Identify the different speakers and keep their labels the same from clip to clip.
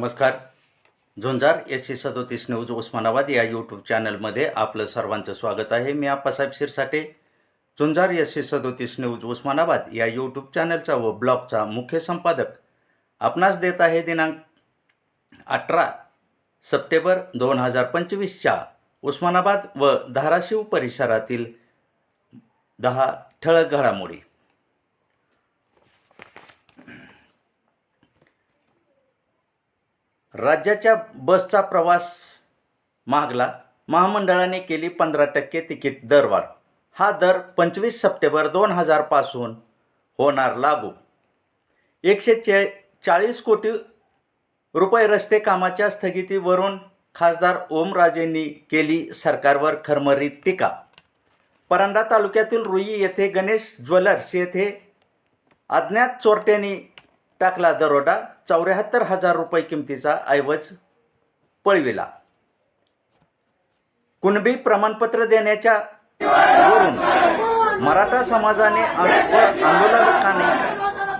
Speaker 1: नमस्कार. झुंजार S C सदोतीस news Osmanabad या यूट्यूब चॅनलमध्ये आपलं सर्वांचं स्वागत आहे. मी आप्पासाहेब शिरसाटे. झुंजार एस सी सदोतीस न्यूज उस्मानाबाद या यूट्यूब चॅनलचा व ब्लॉगचा मुख्य संपादक आपणास देत आहे दिनांक अठरा सप्टेंबर दोन हजार पंचवीसच्या उस्मानाबाद व धाराशिव परिसरातील दहा ठळक घडामोडी. राज्याच्या बसचा प्रवास महागला महामंडळाने केली पंधरा टक्के तिकीट दरवाढ. हा दर पंचवीस सप्टेंबर दोन हजारपासून होणार लागू. एकशे चे चाळीस कोटी रुपये रस्ते कामाच्या स्थगितीवरून खासदार ओमराजेंनी केली सरकारवर खरमरीत टीका. परांडा तालुक्यातील रुई येथे गणेश ज्वेलर्स येथे अज्ञात चोरट्यांनी टाकला दरोडा चौऱ्याहत्तर हजार रुपये किमतीचा ऐवज पळविला. कुणबी प्रमाणपत्र देण्याच्या वरून मराठा समाजाने आंदोलकांनी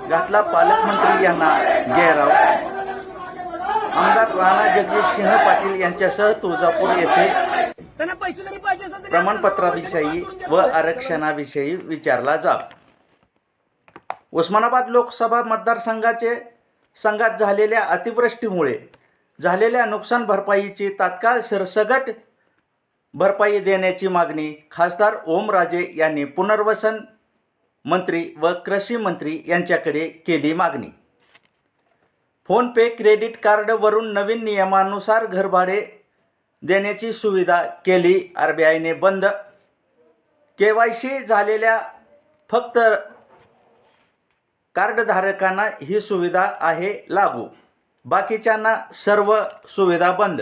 Speaker 1: घातला पालकमंत्री यांना घेराव. आमदार राणा जगदीश सिंह पाटील यांच्यासह तुळजापूर येथे प्रमाणपत्राविषयी व आरक्षणाविषयी विचारला जाव उस्मानाबाद लोकसभा मतदारसंघाचे संघात झालेल्या अतिवृष्टीमुळे झालेल्या नुकसान भरपाईची तात्काळ सरसगट भरपाई देण्याची मागणी खासदार ओमराजे यांनी पुनर्वसन मंत्री व कृषी मंत्री यांच्याकडे केली मागणी. फोनपे क्रेडिट कार्डवरून नवीन नियमानुसार घरभाडे देण्याची सुविधा केली. आर बी आयने बंद. के वाय सी झालेल्या फक्त कार्डधारकांना ही सुविधा आहे लागू. बाकीच्यांना सर्व सुविधा बंद.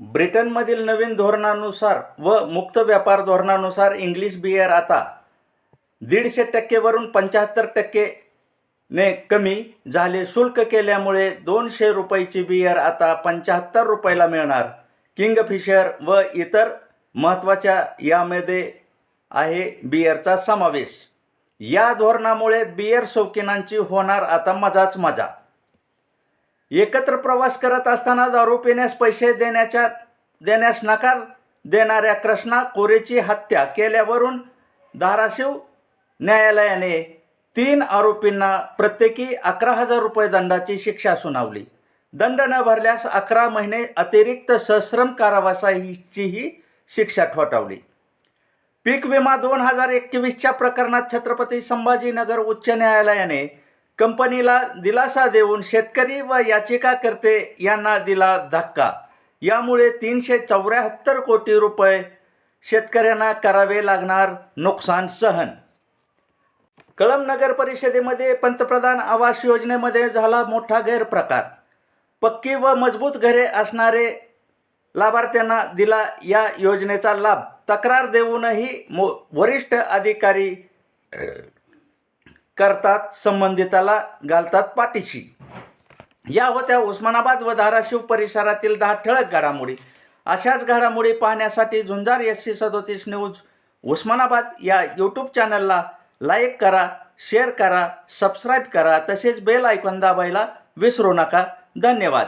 Speaker 1: ब्रिटनमधील नवीन धोरणानुसार व मुक्त व्यापार धोरणानुसार इंग्लिश बियर आता दीडशे टक्केवरून पंच्याहत्तर टक्के ने कमी झाले. शुल्क केल्यामुळे दोनशे रुपयाची बियर आता पंच्याहत्तर रुपयाला मिळणार. किंगफिशर व इतर महत्त्वाच्या यामध्ये आहे बियरचा समावेश. या धोरणामुळे बियर शौकीनांची होणार आता मजाच मजा. एकत्र प्रवास करत असताना दारू पिण्यास पैसे देण्याच्या देण्यास नकार देणाऱ्या कृष्णा कोरेची हत्या केल्यावरून धाराशिव न्यायालयाने तीन आरोपींना प्रत्येकी अकरा हजार रुपये दंडाची शिक्षा सुनावली. दंड न भरल्यास अकरा महिने अतिरिक्त सश्रम कारावासाचीही शिक्षा ठोठावली. पीक विमा दोन हजार एकवीसच्या प्रकरणात छत्रपती संभाजीनगर उच्च न्यायालयाने कंपनीला दिलासा देऊन शेतकरी व याचिकाकर्ते यांना दिला धक्का. यामुळे तीनशे चौऱ्याहत्तर कोटी रुपये शेतकऱ्यांना करावे लागणार नुकसान सहन. कळम नगर परिषदेमध्ये पंतप्रधान आवास योजनेमध्ये झाला मोठा गैरप्रकार. पक्की व मजबूत घरे असणारे लाभार्थ्यांना दिला या योजनेचा लाभ. तक्रार देऊनही मो वरिष्ठ अधिकारी करतात संबंधिताला घालतात पाठीशी. या होत्या उस्मानाबाद व धाराशिव परिसरातील दहा ठळक घडामोडी. अशाच घडामोडी पाहण्यासाठी झुंजार एस सी सदोतीस न्यूज उस्मानाबाद या यूट्यूब चॅनलला लाईक करा शेअर करा सबस्क्राईब करा तसेच बेल ऐकून दाबायला विसरू नका. धन्यवाद.